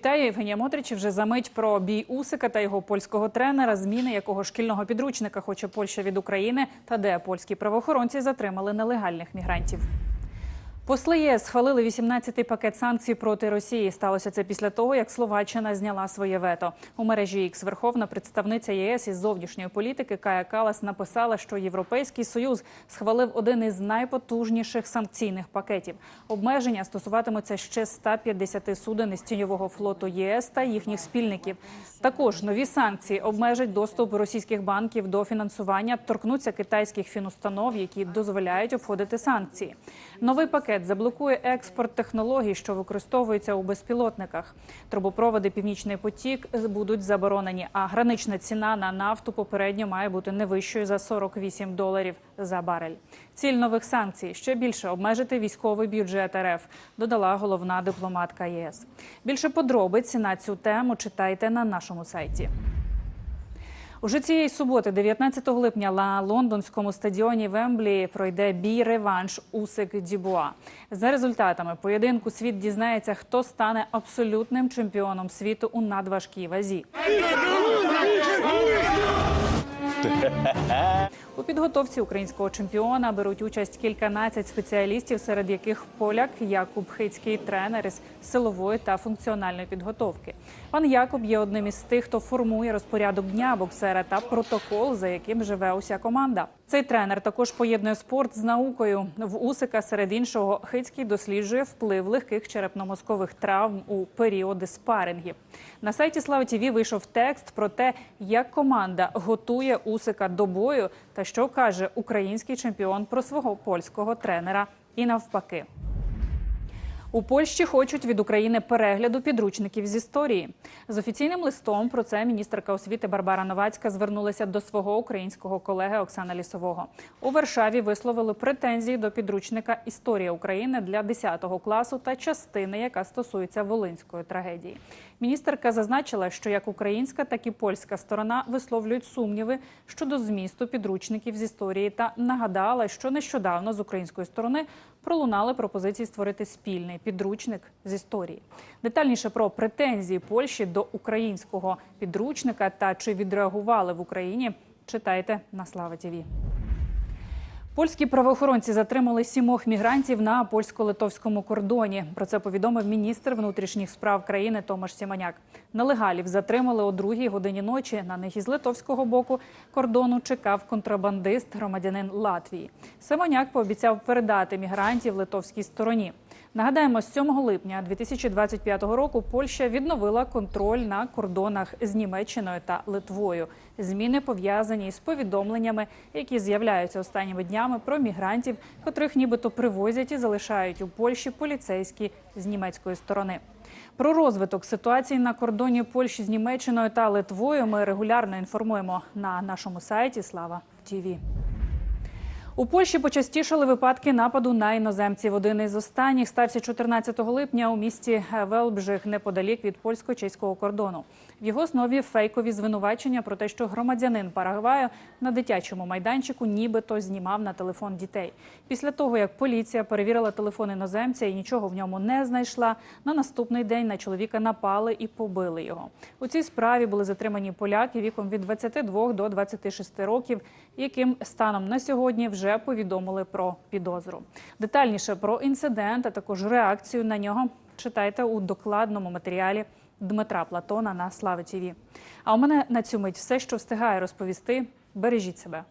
Вітаю, Євгенія Мотрич. Вже за мить про бій Усика та його польського тренера, зміни якого шкільного підручника хоче Польща від України, та де польські правоохоронці затримали нелегальних мігрантів. Посли ЄС схвалили 18-й пакет санкцій проти Росії. Сталося це після того, як Словаччина зняла своє вето. У мережі X Верховна представниця ЄС із зовнішньої політики Кая Калас написала, що Європейський союз схвалив один із найпотужніших санкційних пакетів. Обмеження стосуватимуться ще 150 суден із тіньового флоту ЄС та їхніх спільників. Також нові санкції обмежать доступ російських банків до фінансування, торкнуться китайських фінустанов, які дозволяють обходити санкції. Новий пакет заблокує експорт технологій, що використовуються у безпілотниках. Трубопроводи Північний потік будуть заборонені. А гранична ціна на нафту попередньо має бути не вищою за 48 доларів за барель. Ціль нових санкцій ще більше обмежити військовий бюджет РФ, додала головна дипломатка ЄС. Більше подробиць на цю тему читайте на нашому сайті. Уже цієї суботи, 19 липня, на лондонському стадіоні Вемблі пройде бій реванш Усик Дібуа. За результатами поєдинку світ дізнається, хто стане абсолютним чемпіоном світу у надважкій вазі. У підготовці українського чемпіона беруть участь кільканадцять спеціалістів, серед яких поляк Якуб Хицький, тренер із силової та функціональної підготовки. Пан Якуб є одним із тих, хто формує розпорядок дня боксера та протокол, за яким живе уся команда. Цей тренер також поєднує спорт з наукою. В Усика серед іншого Хицький досліджує вплив легких черепно-мозкових травм у періоди спарингів. На сайті Слава ТІВІ вийшов текст про те, як команда готує Усика до бою та що каже український чемпіон про свого польського тренера і навпаки. У Польщі хочуть від України перегляду підручників з історії. З офіційним листом про це міністерка освіти Барбара Новацька звернулася до свого українського колеги Оксана Лісового. У Варшаві висловили претензії до підручника Історія України для 10 класу та частини, яка стосується волинської трагедії. Міністерка зазначила, що як українська, так і польська сторона висловлюють сумніви щодо змісту підручників з історії та нагадала, що нещодавно з української сторони пролунали пропозиції створити спільний підручник з історії. Детальніше про претензії Польщі до українського підручника та чи відреагували в Україні. Читайте на Слава ТІВІ. Польські правоохоронці затримали сімох мігрантів на польсько-литовському кордоні. Про це повідомив міністр внутрішніх справ країни Томаш Сіманяк. Нелегалів затримали о другій годині ночі. На них із литовського боку кордону чекав контрабандист, громадянин Латвії. Симоняк пообіцяв передати мігрантів литовській стороні. Нагадаємо, з 7 липня 2025 року Польща відновила контроль на кордонах з Німеччиною та Литвою. Зміни пов'язані з повідомленнями, які з'являються останніми днями про мігрантів, котрих нібито привозять і залишають у Польщі поліцейські з німецької сторони. Про розвиток ситуації на кордоні Польщі з Німеччиною та Литвою ми регулярно інформуємо на нашому сайті Слава ТІВІ. У Польщі почастішали випадки нападу на іноземців. Один із останніх стався 14 липня у місті Велбжих неподалік від польсько-чеського кордону. В його основі фейкові звинувачення про те, що громадянин Парагваю на дитячому майданчику нібито знімав на телефон дітей. Після того, як поліція перевірила телефон іноземця і нічого в ньому не знайшла, на наступний день на чоловіка напали і побили його. У цій справі були затримані поляки віком від 22 до 26 років, яким станом на сьогодні вже повідомили про підозру. Детальніше про інцидент, а також реакцію на нього читайте у докладному матеріалі Дмитра Платона на Слави ТІВІ. А у мене на цю мить все, що встигає розповісти. Бережіть себе.